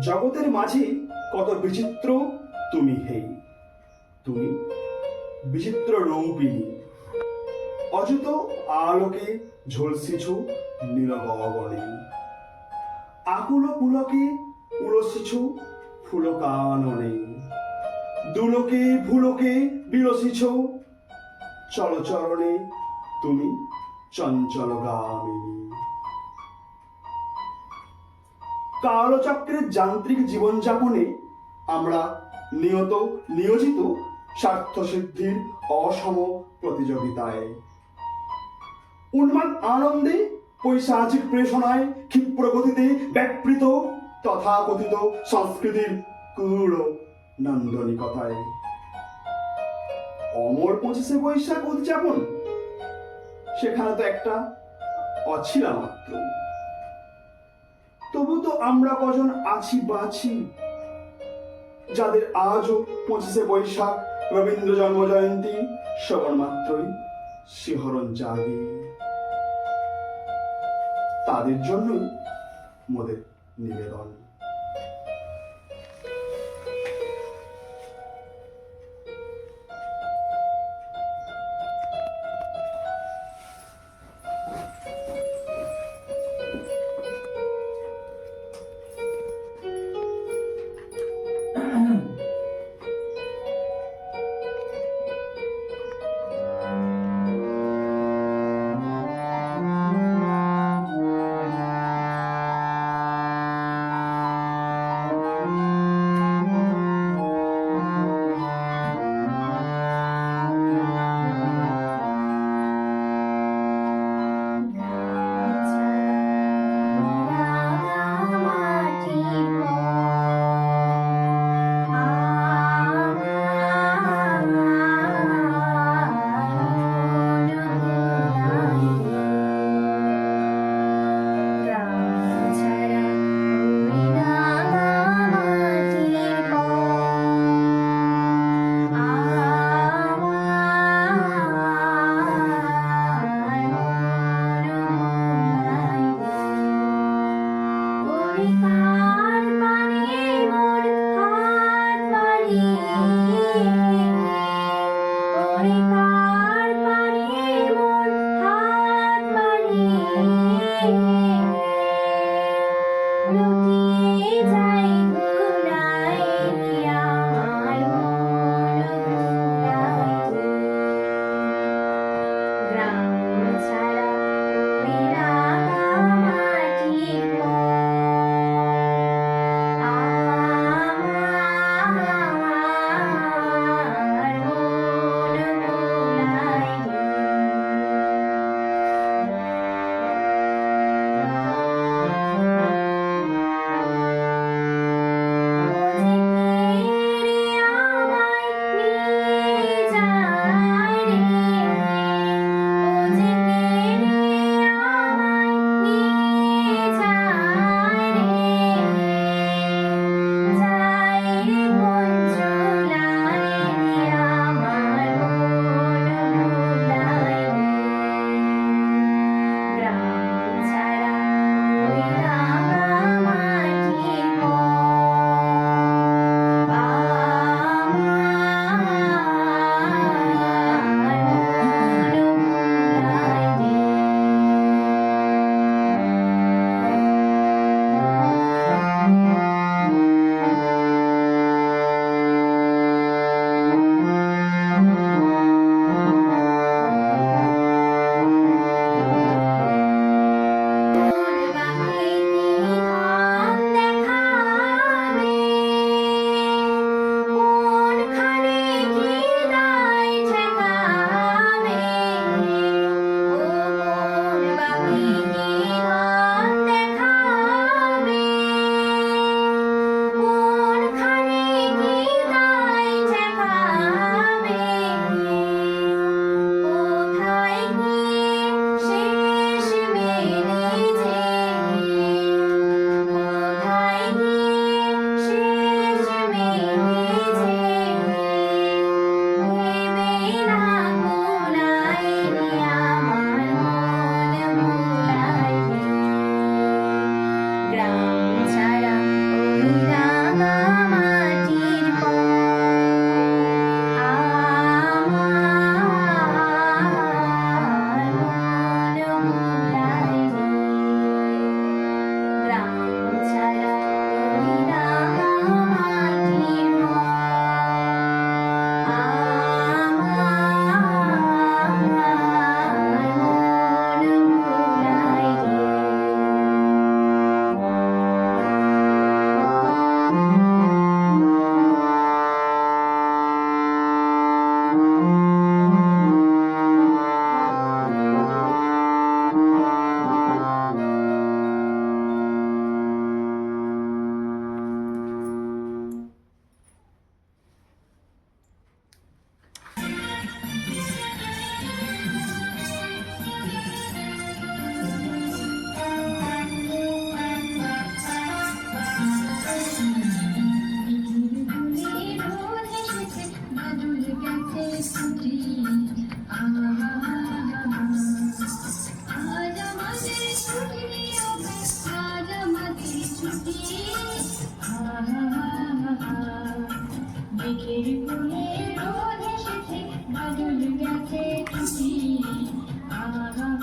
জগতের মাঝে কত বিচিত্র তুমি হেই। তুমি বিচিত্র রূপিণী অযুত আলোকে ঝলসিছ নীল গগনে আকুল পুলকে উলসিছ ফুল কাননে দুলোকে ভুলোকে বিলসিছ চলচরণে তুমি চঞ্চল গামিনী কালচক্রের যান্ত্রিক জীবনযাপনে আমরা নিয়ত, নিয়োজিত স্বার্থসিদ্ধির অসম প্রতিযোগিতায়। উন্মাদ আনন্দে, পৈশাচিক প্রেষণায় ক্ষিপ্র গতিতে ব্যাপৃত তথাকথিত সংস্কৃতির কুড় নান্দনিকতায়। অমর পঁচিশে বৈশাখ উদযাপন, সেখানে তো একটা অছিলা মাত্র তবু তো আমরা কজন আছি বাছি যাদের আজও পঁচিশে বৈশাখ, রবীন্দ্র জন্ম জয়ন্তী শ্রবণ মাত্রই শিহরণ জাগে। তাদের জন্যই মোদের নিবেদন। রোদ এসেছে বাদল গেছে খুশি তুই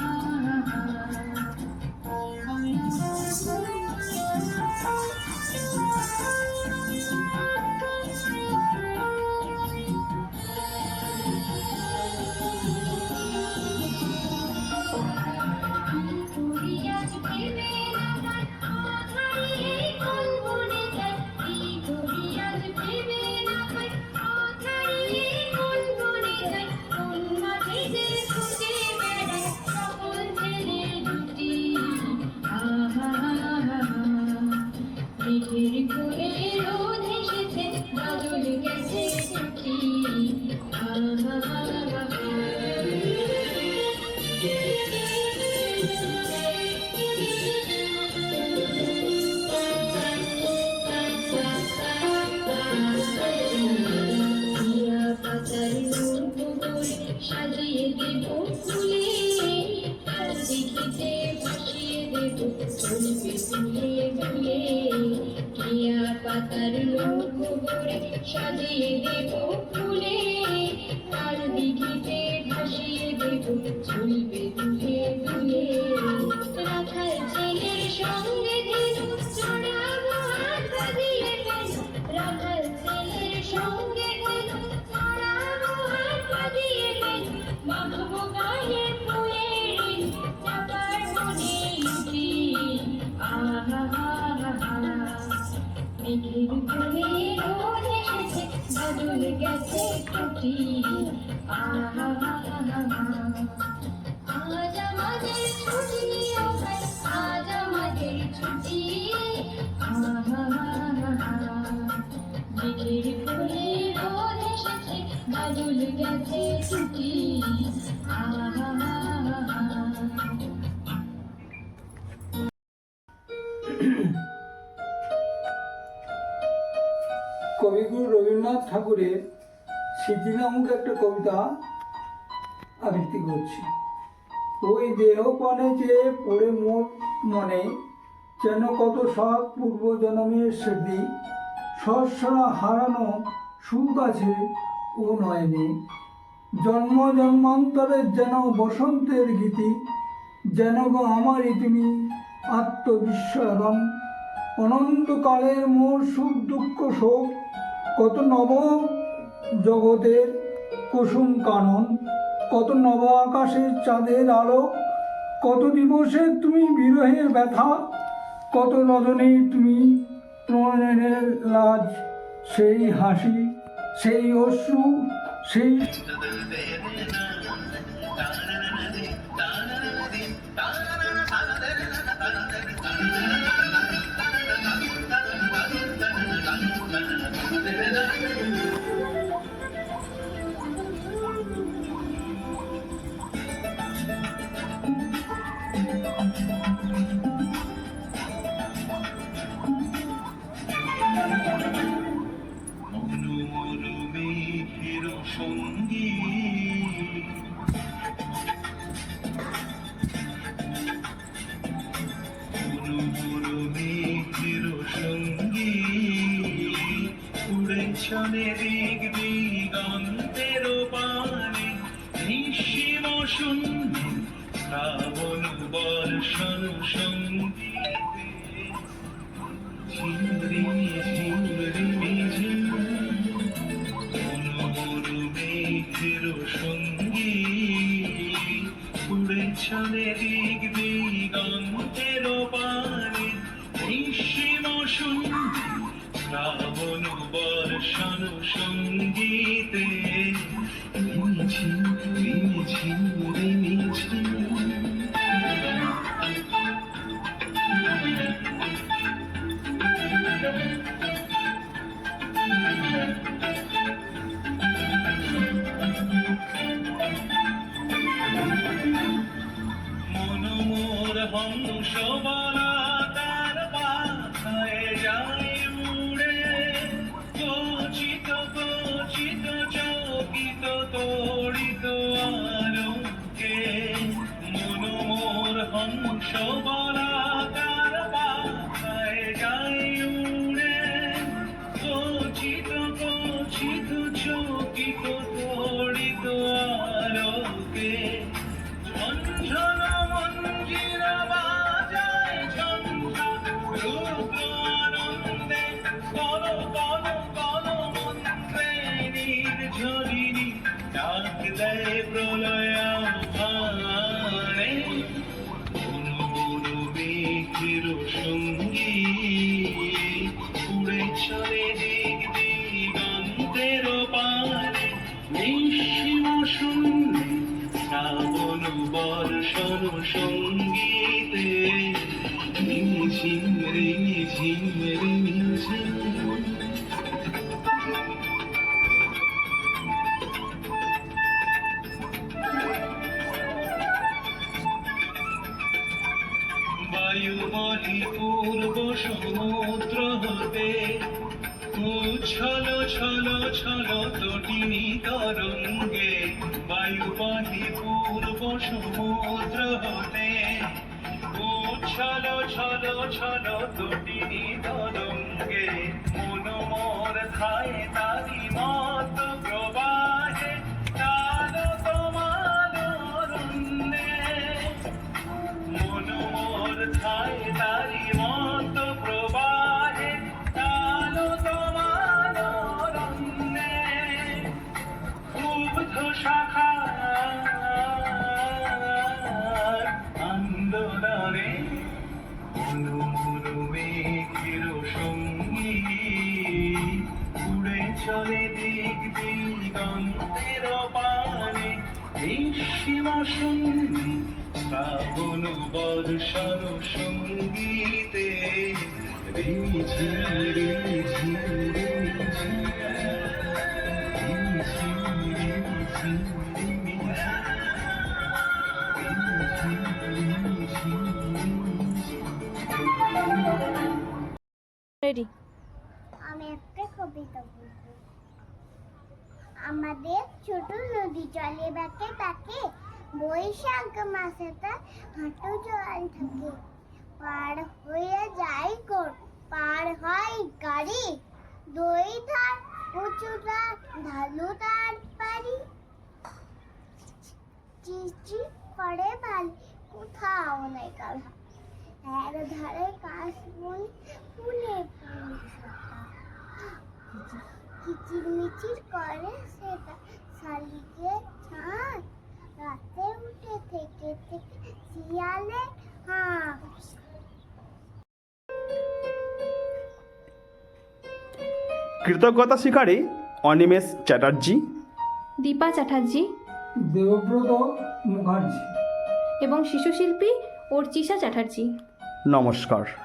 একটা কবিতা আবৃত্তি করছি। ওই দেহপানে যে পড়ে মোর মনে, যেন কত সৎ পূর্ব জন্মের স্মৃতি সহস্রা হারানো সুখ আছে ও নয়নে। জন্ম জন্মান্তরের যেন বসন্তের গীতি, যেন গো আমারই তুমি আত্মবিস্মরণ। অনন্তকালের মোর সুখ দুঃখ শোক, কত নব জগতের কুসুম কানন, কত নব আকাশের চাঁদের আলো, কত দিবসে তুমি বিরহের ব্যথা, কত রজনে তুমি প্রণয়ের লাজ, সেই হাসি, সেই অশ্রু, সেই মনোমরমেঘের সঙ্গী উড়েছনে দিক দিগন্তের পানে নিঃসীম শূন্য শ্রাবণ বর্ষণ সঙ্গীতে দিক দিগন্তের পানে নিঃসীম শ্রাবণ বর্ষণ সঙ্গীতে মনোমোর হংস বংশবরা তার বাসায় যায় উড়ে। গচিত গচিত চকিত, তড়িত আলোকে। মনোমোর হংসবরা তার বাসায় যায় উড়ে। গচিত গচিত চকিত উচ্ছল ছলো ছলো তটিনী তরঙ্গে বায়ুমহি পূর্ব সমুদ্র হতে। ছলো ছলো ছলো তটিনী তরঙ্গে, মনোমর খায় শ্রাবণ বর্ষণ সঙ্গীতে আমি একটা কবিতা বলব। আমাদের ছোট নদী চলে বাঁকে তাকে বৈশাখ মাসে তার হাঁটু জল থাকে। পার হয়ে যায় কোর পার হয় গাড়ি। দই ধার উঁচু ধার ঢালু তার পারি চিচি করে বালি, কোথাও নেই কালা এর ধারে কাশ বন ফুলে ফুলে কিচির মিচির করে সেটা, শালিকে কৃতজ্ঞতা শিকারে অনিমেষ চ্যাটার্জি। দীপা চ্যাটার্জি। দেবব্রত মুখার্জি। এবং শিশু শিশুশিল্পী অর্চিষা চ্যাটার্জি। নমস্কার।